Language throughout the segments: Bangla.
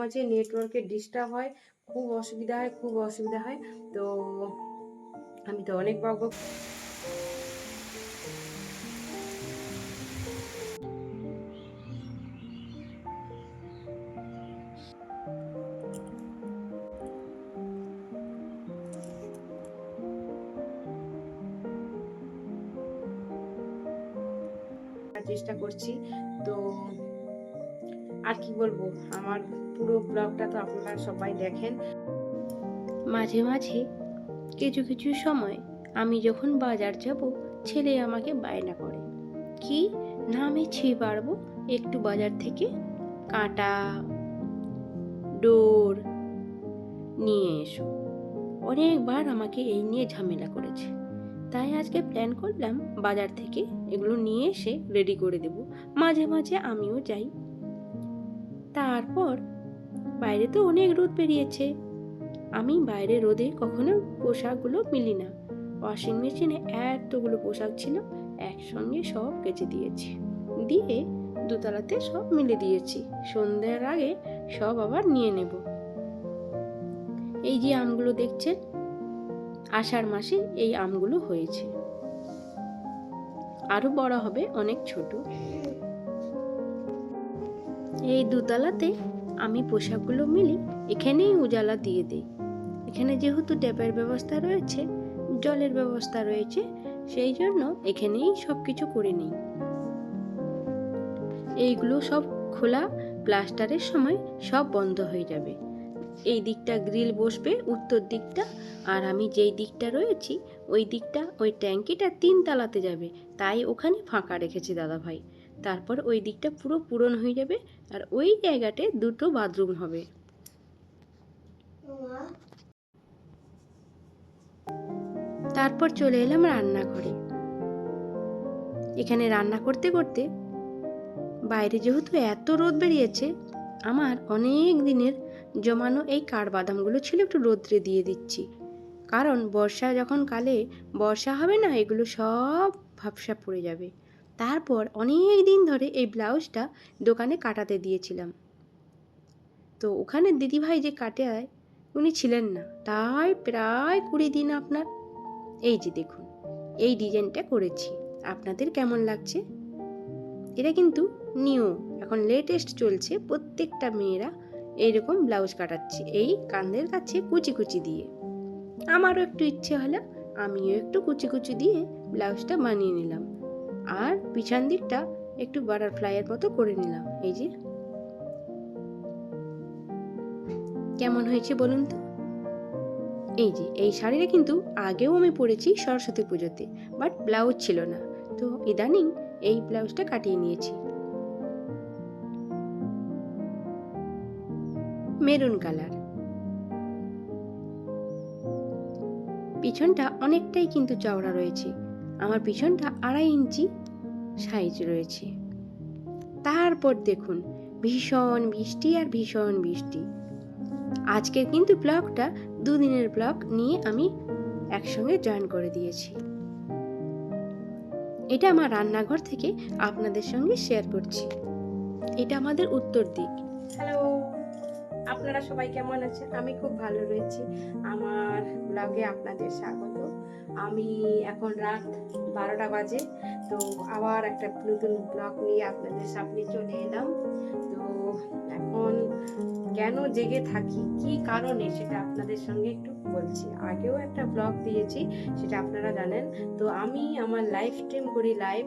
মাঝে নেটওয়ার্কের ডিস্টার্ব হয়, খুব অসুবিধা হয়, খুব অসুবিধা হয়। তো আমি তো অনেক বক চেষ্টা করছি। তো আর কি বলব, আমার পুরো ব্লগটা তো আপনারা সবাই দেখেন। মাঝে মাঝে কিছু কিছু সময় আমি যখন বাজার যাব, ছেলে আমাকে বায়না করে। কি? না আমি ছিঁড়ে পারব? একটু বাজার থেকে? কাঁটা, ডোর নিয়ে এসো। অনেকবার আমাকে এই নিয়ে ঝামেলা করেছে। তাই আজকে প্ল্যান করলাম বাজার থেকে এগুলো নিয়ে এসে রেডি করে দেব। মাঝে মাঝে আমিও যাই। তারপর বাইরে তো অনেক রোদ বেরিয়েছে। আমি বাইরে রোদে কখনো পোশাকগুলো মিলি না। ওয়াশিং মেশিনে এতগুলো পোশাক ছিল, একসঙ্গে সব কেচে দিয়েছি। দিয়ে দোতলাতে সব মিলে দিয়েছি। সন্ধ্যার আগে সব আবার নিয়ে নেব। এই যে আমগুলো দেখছেন, আষাঢ় মাসে এই আমগুলো হয়েছে। আরও বড় হবে অনেক ছোট। এই দুতলাতে আমি পোশাকগুলো মিলি এখানেই উজালা দিয়ে দিই। এখানে যেহেতু ট্যাপের ব্যবস্থা রয়েছে, জলের ব্যবস্থা রয়েছে, সেই জন্য এখানেই সব কিছু করে নিই। এইগুলো সব খোলা প্লাস্টারের সময় সব বন্ধ হয়ে যাবে। এই দিকটা গ্রিল বসবে উত্তর দিকটা, আর আমি যেই দিকটা রয়েছি, ওই দিকটা ওই ট্যাঙ্কিটা তিন তালাতে যাবে। তাই ওখানে ফাঁকা রেখেছি দাদা ভাই তারপর ওই দিকটা পুরো পূরণ হয়ে যাবে আর ওই জায়গাতে দুটো বাথরুম হবে। তারপর চলে এলাম রান্নাঘরে। এখানে রান্না করতে করতে বাইরে যেহেতু এত রোদ বেরিয়েছে, আমার অনেক দিনের জমানো এই কাঠবাদামগুলো ছিল একটু রোদ্রে দিয়ে দিচ্ছি। কারণ বর্ষা যখন কালে, বর্ষা হবে না, এগুলো সব ভাবসা পড়ে যাবে। তারপর অনেক দিন ধরে এই ব্লাউজটা দোকানে কাটাতে দিয়েছিলাম। তো ওখানে দিদিভাই যে কাটে আয় উনি ছিলেন না। তাই প্রায় কুড়ি দিন আপনার। এই যে দেখুন, এই ডিজাইনটা করেছি। আপনাদের কেমন লাগছে? এটা কিন্তু নিউ, এখন লেটেস্ট চলছে। প্রত্যেকটা মেয়েরা এইরকম ব্লাউজ কাটাচ্ছে, এই কান্দের কাছে কুচি কুচি দিয়ে। আমারও একটু ইচ্ছে হলো, আমিও একটু কুচি কুচি দিয়ে ব্লাউজটা বানিয়ে নিলাম। আর পিছন দিকটা একটু বাটারফ্লাইয়ের মতো করে নিলাম। এই যে। কেমন হয়েছে বলুন তো? এই যে, এই শাড়িটা কিন্তু আগেও আমি পরেছি সরস্বতী পুজোতে বাট ব্লাউজ ছিল না। তো ইদানিং এই ব্লাউজটা কাটিয়ে নিয়েছি। Maroon colour. পিছনটা অনেকটাই কিন্তু চওড়া রয়েছে। আমার পিছনটা আড়াই ইঞ্চি সাইজ রয়েছে। তারপর দেখুন, ভীষণ বৃষ্টি আর ভীষণ বৃষ্টি আজকের কিন্তু ব্লগটা দুদিনের ব্লগ নিয়ে আমি একসঙ্গে জয়েন করে দিয়েছি। এটা আমার রান্নাঘর থেকে আপনাদের সঙ্গে শেয়ার করছি। এটা আমাদের উত্তর দিক। হ্যালো আপনারা সবাই কেমন আছেন? আমি খুব ভালো রয়েছি। আমার ব্লগে আপনাদের স্বাগত। আমি এখন রাত বারোটা বাজে, তো আবার একটা নতুন ব্লগ নিয়ে আপনাদের সামনে চলে এলাম। তো এখন কেন জেগে থাকি? কি কারণে? সেটা আপনাদের সঙ্গে একটু বলছি। আগেও একটা ব্লগ দিয়েছি, সেটা আপনারা জানেন। তো আমি আমার লাইভ স্ট্রিম করি লাইভ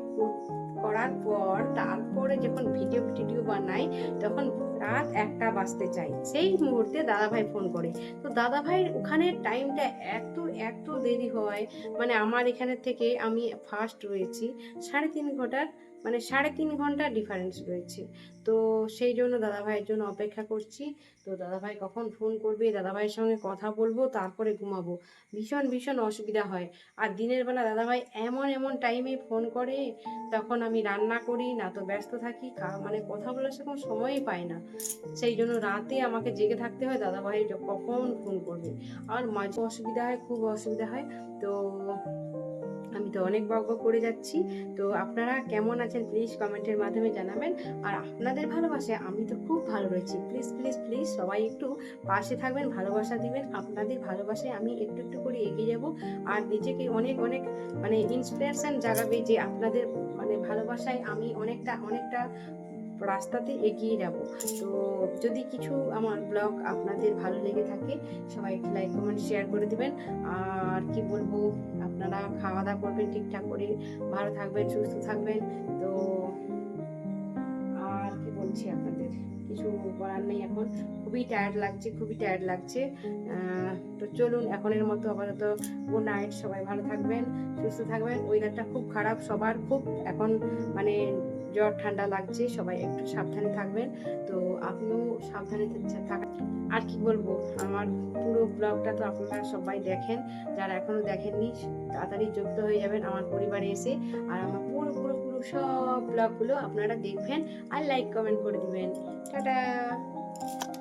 করার পর, তারপরে যখন ভিডিও টিডিও বানাই, তখন রাত একটা বাজতে চাই। সেই মুহূর্তে দাদাভাই ফোন করে। তো দাদাভাইয়ের ওখানে টাইমটা এত এত দেরি হয়। মানে আমার এখানে থেকে আমি ফার্স্ট রয়েছি। সাড়ে তিন ঘণ্টার মানে সাড়ে তিন ঘণ্টা ডিফারেন্স রয়েছে। তো সেই জন্য দাদাভাইয়ের জন্য অপেক্ষা করছি। তো দাদাভাই কখন ফোন করবে, দাদাভাইয়ের সঙ্গে কথা বলব, তারপরে ঘুমাবো। ভীষণ ভীষণ অসুবিধা হয়। আর দিনের বেলা দাদাভাই এমন এমন টাইমে ফোন করে, তখন আমি রান্না করি, না তো ব্যস্ত থাকি মানে কথা বলার সেরকম সময়ই পাই না। সেই জন্য রাতে আমাকে জেগে থাকতে হয়, দাদাভাই কখন ফোন করবে। আর মাঝে অসুবিধা হয়, খুব অসুবিধা হয়। তো আমি তো অনেক বক করে যাচ্ছি। তো আপনারা কেমন আছেন প্লিজ কমেন্টের মাধ্যমে জানাবেন। আর আপনাদের ভালোবাসে আমি তো খুব ভালো রয়েছি। প্লিজ প্লিজ প্লিজ সবাই একটু পাশে থাকবেন, ভালোবাসা দিবেন। আপনাদের ভালোবাসায় আমি একটু একটু করে এগিয়ে যাব। আর নিজেকে অনেক অনেক মানে ইন্সপিরেশন জাগাবে যে আপনাদের মানে ভালোবাসায় আমি অনেকটা অনেকটা রাস্তাতে এগিয়ে যাব। তো যদি কিছু আমার ব্লগ আপনাদের ভালো লেগে থাকে, সবাই লাইক কমেন্ট শেয়ার করে দেবেন। আর কি বলব, আপনারা খাওয়া দাওয়া করবেন ঠিকঠাক করে, ভালো থাকবেন, সুস্থ থাকবেন। তো আর কি বলছি আপনাদের? কিছু বলার নেই এখন। খুবই টায়ার্ড লাগছে, খুবই টায়ার্ড লাগছে। তো চলুন, এখনের মতো আপাতত গুড নাইট সবাই ভালো থাকবেন, সুস্থ থাকবেন। ওয়েদারটা খুব খারাপ সবার, খুব এখন মানে জ্বর, ঠান্ডা লাগছে, সবাই একটু সাবধানে থাকবেন। তো আপনিও সাবধানে থা- থাকা, আর কি বলব? আমার পুরো ব্লগটা তো আপনারা সবাই দেখেন। যারা এখনও দেখেননি, তাড়াতাড়ি যুক্ত হয়ে যাবেন আমার পরিবারে এসে। আর আমার পুরো পুরো পুরো সব ব্লগগুলো আপনারা দেখবেন আর লাইক কমেন্ট করে দিবেন। টাটা!